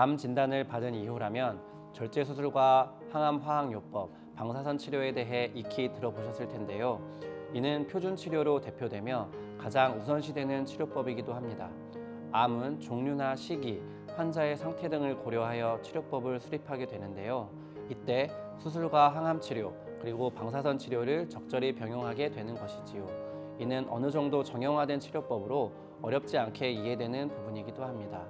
암 진단을 받은 이후라면 절제 수술과 항암 화학 요법, 방사선 치료에 대해 익히 들어보셨을 텐데요. 이는 표준 치료로 대표되며 가장 우선시되는 치료법이기도 합니다. 암은 종류나 시기, 환자의 상태 등을 고려하여 치료법을 수립하게 되는데요. 이때 수술과 항암 치료, 그리고 방사선 치료를 적절히 병용하게 되는 것이지요. 이는 어느 정도 정형화된 치료법으로 어렵지 않게 이해되는 부분이기도 합니다.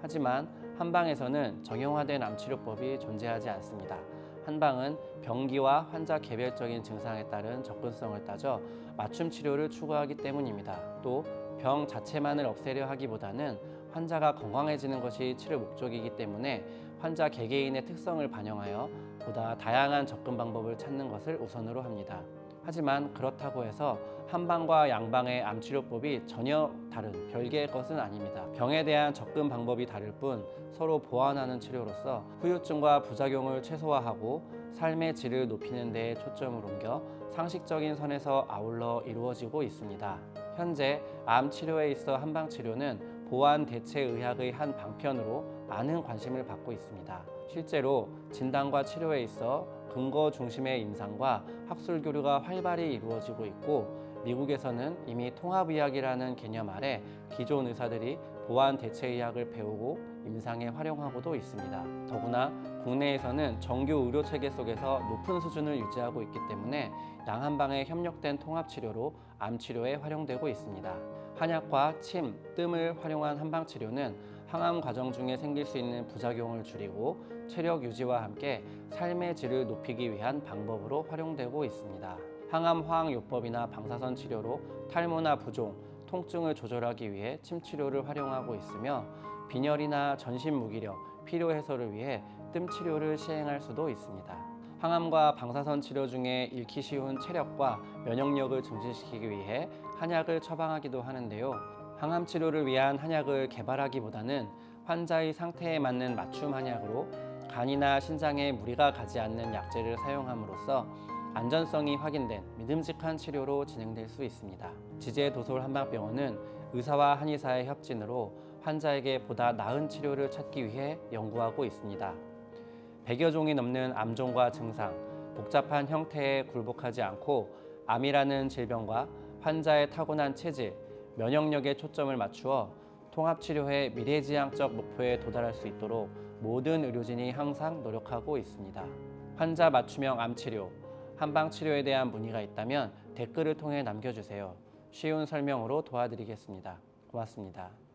하지만 한방에서는 정형화된 암 치료법이 존재하지 않습니다. 한방은 병기와 환자 개별적인 증상에 따른 접근성을 따져 맞춤 치료를 추구하기 때문입니다. 또 병 자체만을 없애려 하기보다는 환자가 건강해지는 것이 치료 목적이기 때문에 환자 개개인의 특성을 반영하여 보다 다양한 접근 방법을 찾는 것을 우선으로 합니다. 하지만 그렇다고 해서 한방과 양방의 암 치료법이 전혀 다른 별개의 것은 아닙니다. 병에 대한 접근 방법이 다를 뿐 서로 보완하는 치료로서 후유증과 부작용을 최소화하고 삶의 질을 높이는 데에 초점을 옮겨 상식적인 선에서 아울러 이루어지고 있습니다. 현재 암 치료에 있어 한방 치료는 보완 대체 의학의 한 방편으로 많은 관심을 받고 있습니다. 실제로 진단과 치료에 있어 근거 중심의 임상과 학술 교류가 활발히 이루어지고 있고 미국에서는 이미 통합의학이라는 개념 아래 기존 의사들이 보완 대체의학을 배우고 임상에 활용하고도 있습니다. 더구나 국내에서는 정규 의료 체계 속에서 높은 수준을 유지하고 있기 때문에 양한방의 협력된 통합 치료로 암 치료에 활용되고 있습니다. 한약과 침, 뜸을 활용한 한방 치료는 항암 과정 중에 생길 수 있는 부작용을 줄이고 체력 유지와 함께 삶의 질을 높이기 위한 방법으로 활용되고 있습니다. 항암 화학요법이나 방사선 치료로 탈모나 부종, 통증을 조절하기 위해 침 치료를 활용하고 있으며 빈혈이나 전신 무기력, 피로 해소를 위해 뜸 치료를 시행할 수도 있습니다. 항암과 방사선 치료 중에 잃기 쉬운 체력과 면역력을 증진시키기 위해 한약을 처방하기도 하는데요. 항암 치료를 위한 한약을 개발하기보다는 환자의 상태에 맞는 맞춤 한약으로 간이나 신장에 무리가 가지 않는 약재를 사용함으로써 안전성이 확인된 믿음직한 치료로 진행될 수 있습니다. 지제 도솔 한방병원은 의사와 한의사의 협진으로 환자에게 보다 나은 치료를 찾기 위해 연구하고 있습니다. 100여 종이 넘는 암종과 증상, 복잡한 형태에 굴복하지 않고 암이라는 질병과 환자의 타고난 체질, 면역력에 초점을 맞추어 통합치료의 미래지향적 목표에 도달할 수 있도록 모든 의료진이 항상 노력하고 있습니다. 환자 맞춤형 암치료, 한방 치료에 대한 문의가 있다면 댓글을 통해 남겨주세요. 쉬운 설명으로 도와드리겠습니다. 고맙습니다.